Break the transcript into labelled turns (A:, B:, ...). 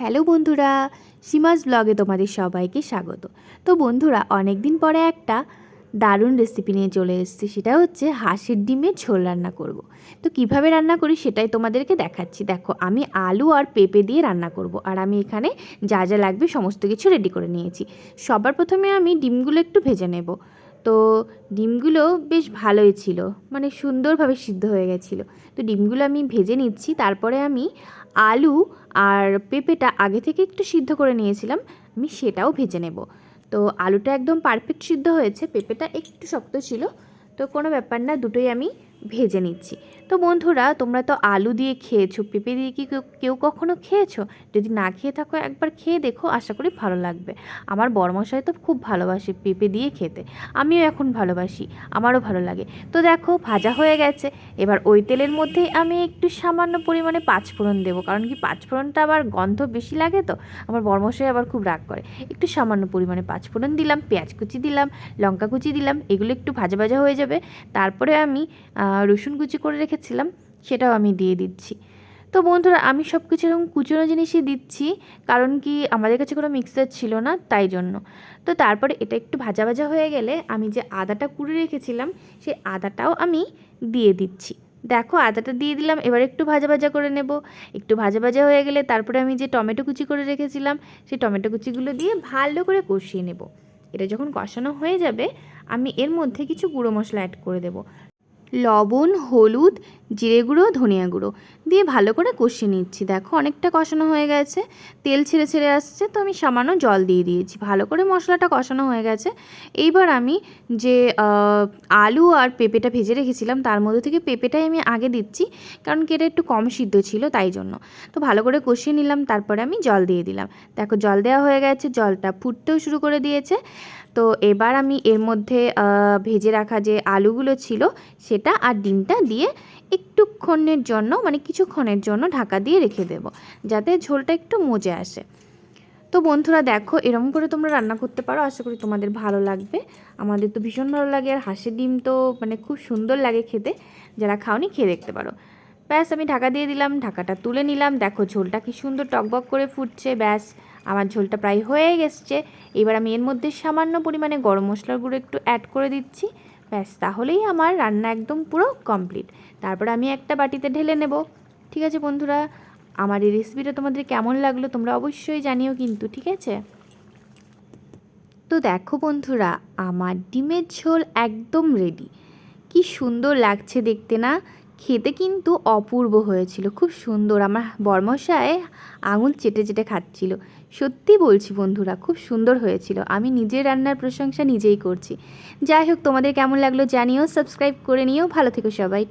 A: Hello বন্ধুরা, সীমাস ব্লগে তোমাদের সবাইকে স্বাগত তো বন্ধুরা অনেক দিন পরে একটা দারুণ রেসিপি নিয়ে চলে এসেছি, সেটা হচ্ছে হাঁসের ডিমের ঝোল রান্না করব। তো কীভাবে রান্না করি সেটাই তোমাদেরকে দেখাচ্ছি দেখো, আমি আলু আর পেঁপে দিয়ে রান্না করব। আর আমি এখানে যা যা লাগবে সমস্ত কিছু রেডি করে নিয়েছি সবার প্রথমে আমি ডিমগুলো একটু ভেজে নেব তো ডিমগুলো বেশ ভালোই ছিল মানে সুন্দরভাবে সিদ্ধ হয়ে গেছিল তো ডিমগুলো আমি ভেজে নিচ্ছি, তারপরে আমি আলু আর পেঁপেটা আগে থেকে একটু সিদ্ধ করে নিয়েছিলাম, আমি সেটাও ভেজে নেব। তো আলুটা একদম পারফেক্ট সিদ্ধ হয়েছে, পেঁপেটা একটু শক্ত ছিল, তো কোনো ব্যাপার না, দুটোই আমি ভেজে নিচ্ছি। তো বন্ধুরা, তোমরা তো আলু দিয়ে খেয়েছো, পেঁপে দিয়ে কি কেউ- কখনো খেয়েছো? যদি না খেয়ে থাকো, একবার খেয়ে দেখো, আশা করি ভালো লাগবে। আমার বড়মশাই তো খুব ভালোবাসে পেঁপে দিয়ে খেতে। আমিও এখন ভালোবাসি, আমারও ভালো লাগে। তো দেখো, ভাজা হয়ে গেছে। এবার ওই তেলের মধ্যে আমি একটু সামান্য পরিমাণে পাঁচফোড়ন দেবো। কারণ কি পাঁচফোড়নটা আবার গন্ধ বেশি লাগে তো? আমার বর্মশাই আবার খুব রাগ করে। একটু সামান্য পরিমাণে পাঁচফোড়ন দিলাম, পেঁয়াজ কুচি দিলাম, লঙ্কা কুচি দিলাম, এগুলো একটু ভাজা ভাজা হয়ে যাবে। তারপরে আমি রসুন কুচি করে রেখেছিলাম, সেটাও আমি দিয়ে দিচ্ছি। তো বন্ধুরা, আমি সব কিছু এরকম কুচনো জিনিসই দিচ্ছি, কারণ কি আমাদের কাছে কোনো মিক্সার ছিল না, তাই জন্য। তো তারপরে এটা একটু ভাজা ভাজা হয়ে গেলে আমি যে আদাটা কুড়ে রেখেছিলাম, সেই আদাটাও আমি দিয়ে দিচ্ছি। দেখো, আদাটা দিয়ে দিলাম, এবার একটু ভাজা ভাজা করে নেব। একটু ভাজা ভাজা হয়ে গেলে তারপরে আমি যে টমেটো কুচি করে রেখেছিলাম, সেই টমেটো কুচিগুলো দিয়ে ভালো করে কষিয়ে নেব। এটা যখন কষানো হয়ে যাবে, আমি এর মধ্যে কিছু গুঁড়ো মশলা অ্যাড করে দেব। লবণ, হলুদ, জিরে গুঁড়ো, ধনিয়া গুঁড়ো দিয়ে ভালো করে কষিয়ে নিচ্ছি। দেখো অনেকটা কষানো হয়ে গেছে, তেল ছেড়ে ছেড়ে আসছে, তো আমি সামান্য জল দিয়ে দিয়েছি। ভালো করে মশলাটা কষানো হয়ে গেছে। এইবার আমি যে আলু আর পেঁপেটা ভেজে রেখেছিলাম, তার মধ্যে থেকে পেঁপেটাই আমি আগে দিচ্ছি, কারণ কি এটা একটু কম সিদ্ধ ছিল, তাই জন্য। তো ভালো করে কষিয়ে নিলাম, তারপরে আমি জল দিয়ে দিলাম। দেখো জল দেওয়া হয়ে গেছে, জলটা ফুটতেও শুরু করে দিয়েছে। তো এবার আমি এর মধ্যে ভেজে রাখা যে আলুগুলো ছিল সেটা আর ডিমটা দিয়ে একটুক্ষণের জন্য মানে কিছুক্ষণের জন্য ঢাকা দিয়ে রেখে দেব, যাতে ঝোলটা একটু মজে আসে। তো বন্ধুরা দেখো, এরকম করে তোমরা রান্না করতে পারো, আশা করি তোমাদের ভালো লাগবে। আমাদের তো ভীষণ ভালো লাগে, আর হাঁসের ডিম তো মানে খুব সুন্দর লাগে খেতে, যারা খাওনি খেয়ে দেখতে পারো। ব্যাস, আমি ঢাকা দিয়ে দিলাম, ঢাকাটা তুলে নিলাম। দেখো ঝোলটা কি সুন্দর টকবক করে ফুটছে, ব্যাস, আমার ঝোলটা প্রায় হয়ে গেছে। এবার আমি এর মধ্যে সামান্য পরিমাণে গরম মশলার গুঁড়ো একটু অ্যাড করে দিচ্ছি। ব্যাস, তাহলেই আমার রান্না একদম পুরো কমপ্লিট তারপর আমি একটা বাটিতে ঢেলে নেব। ঠিক আছে বন্ধুরা, আমার এই রেসিপিটা তোমাদের কেমন লাগল তোমরা অবশ্যই জানিও কিন্তু, ঠিক আছে? তো দেখো বন্ধুরা, আমার ডিমের ঝোল একদম রেডি কি সুন্দর লাগছে দেখতে না? খেতে কিন্তু অপূর্ব হয়েছিল, খুব সুন্দর। আমার বর্মশায় আঙুল চেটে চেটে খাচ্ছিল। সত্যি বলছি বন্ধুরা, খুব সুন্দর হয়েছিল। আমি নিজের রান্নার প্রশংসা নিজেই করছি। যাই হোক, তোমাদের কেমন লাগল জানিও, সাবস্ক্রাইব করে নিও। ভালো থেকো সবাই।